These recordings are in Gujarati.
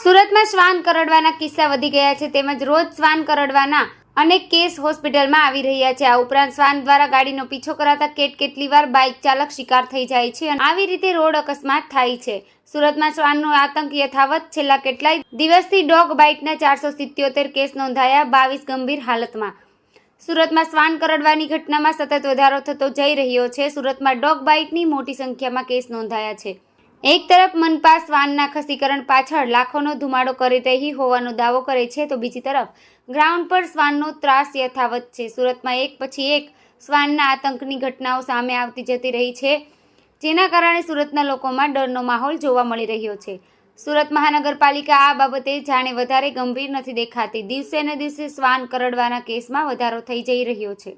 સુરતમાં શ્વાન કરડવાના કિસ્સા વધી ગયા છે તેમજ રોજ શ્વાન કરડવાના અનેક કેસ હોસ્પિટલમાં આવી રહ્યા છે. આ ઉપરાંત શ્વાન દ્વારા ગાડીનો પીછો કરાતા કેટ કેટલી વાર બાઇક ચાલક શિકાર થઈ જાય છે અને આવી રીતે રોડ અકસ્માત થાય છે. સુરતમાં શ્વાનનો આતંક યથાવત છેલ્લા કેટલાય દિવસથી ડોગ બાઇટના ચારસો સિત્યોતેર કેસ નોંધાયા બાવીસ ગંભીર હાલતમાં. સુરતમાં શ્વાન કરડવાની ઘટનામાં સતત વધારો થતો જઈ રહ્યો છે. સુરતમાં ડોગ બાઇટની મોટી સંખ્યામાં કેસ નોંધાયા છે. એક તરફ મનપા શ્વાનના ખસીકરણ પાછળ લાખોનો ધુમાડો કરી રહી હોવાનો દાવો કરે છે, તો બીજી તરફ ગ્રાઉન્ડ પર શ્વાનનો ત્રાસ યથાવત છે. સુરતમાં એક પછી એક શ્વાનના આતંકની ઘટનાઓ સામે આવતી જતી રહી છે, જેના કારણે સુરતના લોકોમાં ડરનો માહોલ જોવા મળી રહ્યો છે. સુરત મહાનગરપાલિકા આ બાબતે જાણે વધારે ગંભીર નથી દેખાતી. દિવસે ને દિવસે શ્વાન કરડવાના કેસમાં વધારો થઈ જઈ રહ્યો છે.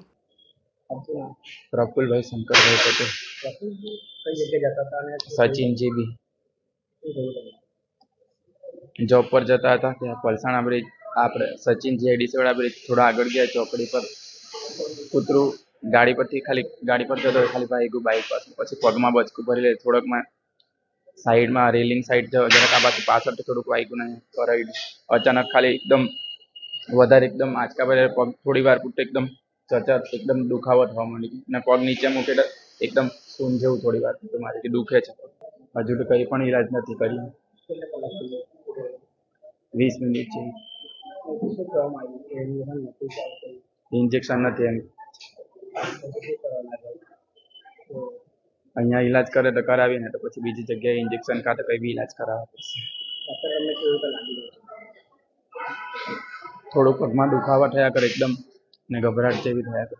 પ્રફુલભાઈ શંકરભાઈ પટેલ. અને જોબ પર જતા હતા, ત્યાં પલસાણા બ્રિજ આપણે સચિન જીઆઈડીસી વાળા બ્રિજ થોડા આગળ ગયા, ચોકડી પર કૂતરું ગાડી પરથી ખાલી, ગાડી પર જતો ખાલી ભાઈ બાઈક પાસે પછી પગમાં બચકું ભરી લે, થોડોકમાં સાઈડમાં રેલિંગ સાઈડ જરાક આ બાજુ પાછળથી થોડુંક વાગ્યું ને કરાવી અચાનક ખાલી એકદમ વધારે એકદમ આંચકા ભરે પગ થોડી વાર પૂરતું એકદમ ચચર, એકદમ દુખાવો થવા માંડી ને પગ નીચે મૂકે તો એકદમ સૂન જેવું થોડી વાર પૂરતું મારે. દુખે છે. હજુ તો કંઈ પણ ઈલાજ નથી કર્યું. વીસ મિનિટ છે ઇન્જેક્શન નથી એમ. અહીંયા ઈલાજ કરે તો કરાવીને તો પછી બીજી જગ્યાએ ઇન્જેક્શન કાં તો કંઈ બી ઈલાજ કરાવવા પડશે. ડૉક્ટર તમને કેવું તો લાગી રહ્યું છે થોડું પગમાં દુખાવા થયા કરે એકદમ ને ગભરાટ જેવી થયા કરે.